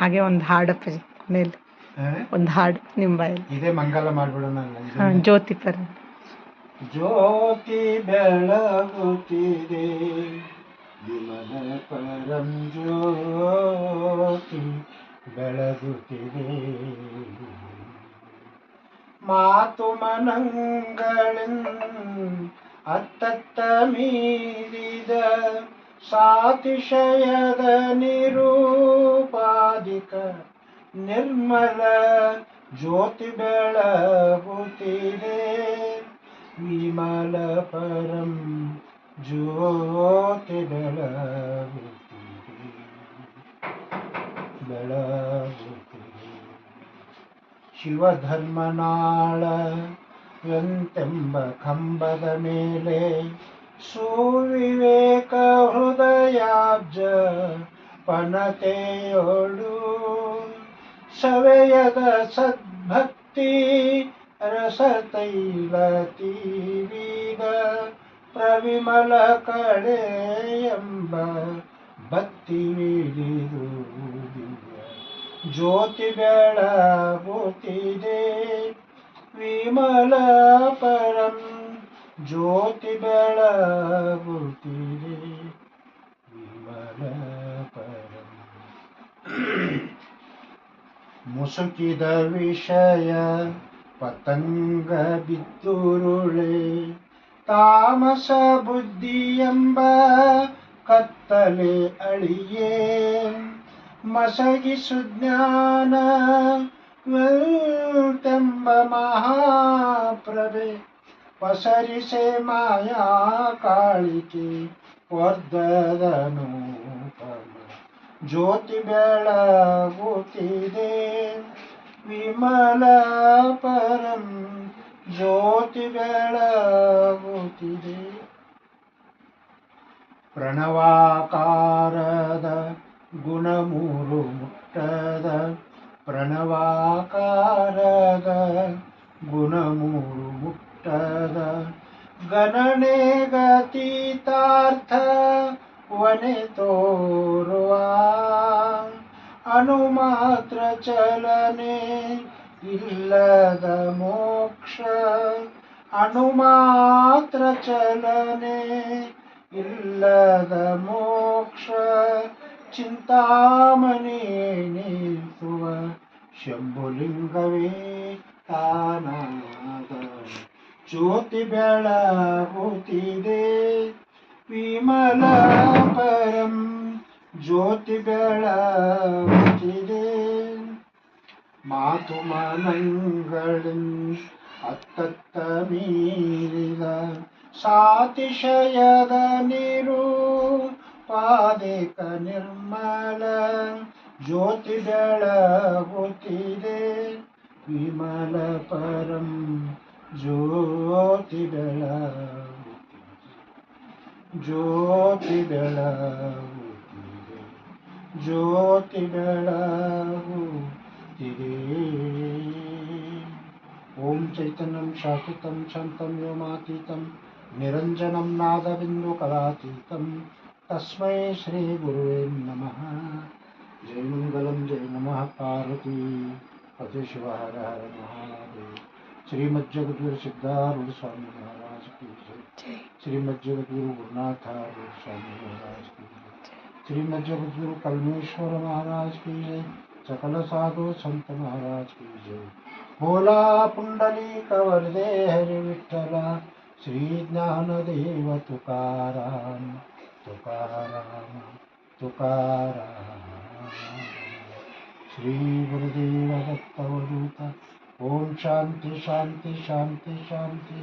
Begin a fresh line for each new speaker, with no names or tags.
ಹಾಗೆ ಒಂದು ಹಾಡು ಅಪ್ಪಾಜಿ ಕೊನೆಯಲ್ಲಿ. ಒಂದು ಹಾಡು ನಿಮ್ಮ ಬಾಯಲ್ಲಿ.
ಇದೇ ಮಂಗಲ ಮಾಡ್ಬಿಡೋಣ
ಹಾ, ಜ್ಯೋತಿ ಪರ.
ಜ್ಯೋತಿ ಬೆಳಗುತ್ತಿದೆ ವಿಮಲ ಪರಂ ಜ್ಯೋತಿ ಬೆಳಗುತ್ತಿದೆ. ಮಾತು ಮನಂಗಳಿನ್ ಅತ್ತತ್ತ ಮೀರಿದ ಸಾತಿಶಯದ ನಿರೂಪಾದಿಕ ನಿರ್ಮಲ ಜ್ಯೋತಿ ಬೆಳಗುತ್ತಿದೆ ವಿಮಲ ಪರಂ ಜ್ಯೋತಿ ಬೆಳಗುತ್ತಿದೆ ಬೆಳಗುತ್ತಿದೆ ಶಿವಧರ್ಮನಾಳ ಎಂತೆಂಬ ಕಂಬದ ಮೇಲೆ ಸುವಿವೇಕ ಹೃದಯಾಬ್ಜ ಪನತೆಯೋಳು ಸವೆಯದ ಸದ್ಭಕ್ತಿ ರಸತೈಲ ತೀವಿದ ಪ್ರವಿಮಲ ಕಡೆ ಎಂಬ ಭಕ್ತಿ ಜ್ಯೋತಿ ಬೆಳಗುತ್ತಿದೆ ವಿಮಲ ಪರಂ ಜ್ಯೋತಿ ಬೆಳಗುತ್ತಿದೆ ವಿಮಲ ಪರಂ. ಮುಸುಕಿದ ವಿಷಯ ಪತಂಗ ಬಿದ್ದುರುಳೆ ತಾಮಸ ಬುದ್ಧಿ ಎಂಬ ಕತ್ತಲೆ ಅಳಿಯೇ. ಮಸಗಿಸು ಜ್ಞಾನ ತೆಂಬ ಮಹಾಪ್ರಭೆ. ಪಸರಿಸೆ ಮಾಯಾ ಕಾಳಿಕೆ ವರ್ಧದನು. ಜ್ಯೋತಿ ಬೆಳಗುತ್ತಿದೆ. ವಿಮಲ ಪರಂ ಜ್ಯೋತಿ ಬೆಳಗುತ್ತಿದೆ. ಪ್ರಣವಾಕಾರದ ಗುಣ ಮೂರು ಮುಟ್ಟದ ಪ್ರಣವಾಕಾರದ ಗುಣ ಮೂರು ಮುಟ್ಟದ ಗಣನೆ ಗತೀತಾರ್ಥ ವನೆ ತೋರುವ ಅನುಮಾತ್ರ ಚಲನೆ ಇಲ್ಲದ ಮೋಕ್ಷ. ಅನುಮಾತ್ರ ಚಲನೆ ಇಲ್ಲದ ಮೋಕ್ಷ. ಚಿಂತಾಮಣಿ ನಿಲ್ಸುವ ಶಂಭುಲಿಂಗವೇ ತಾನಾದ ಜ್ಯೋತಿ ಬೆಳಗುತ್ತಿದೆ. ವಿಮಲ ಪರಂ ಜ್ಯೋತಿ ಮಾತು ಮನಂಗಳಿನ್ ಅತ್ತತ್ತ ಮೀರಿದ ಸಾತಿಶಯದ ಪಾದಿಕ ನಿರ್ಮಲ ಜ್ಯೋತಿ ಬೆಳಗುತ್ತಿದೆ ವಿಮಲ ಪರಂ ಜ್ಯೋತಿ ಬೆಳಗುತ್ತಿದೆ ज्योति बेड़ाऊ तिरे ज्योति बेड़ाऊ तिरे ओम चैतन्यम शाश्वतम शांतम व्योमातीतम निरंजनम तस्म तस्मै श्रीगुरुवे नमः। जय मंगल, जय नम, पार्वती। पति शिव हर हर महादेव। श्रीमज्जगुर सिद्धारूढ़ स्वामी महाराज। महाराज की श्रीमद जगत गुरु गुरुनाथ स्वामी महाराज की श्रीमद जगत गुरु कलमेश्वर महाराज की जय। सकल साधु संत महाराज की जय। भोला पुंडली कवर दे हरि विठला श्री ज्ञान देव तुकार तुकार श्री गुरुदेव दत्त ओम शांति शांति शांति शांति।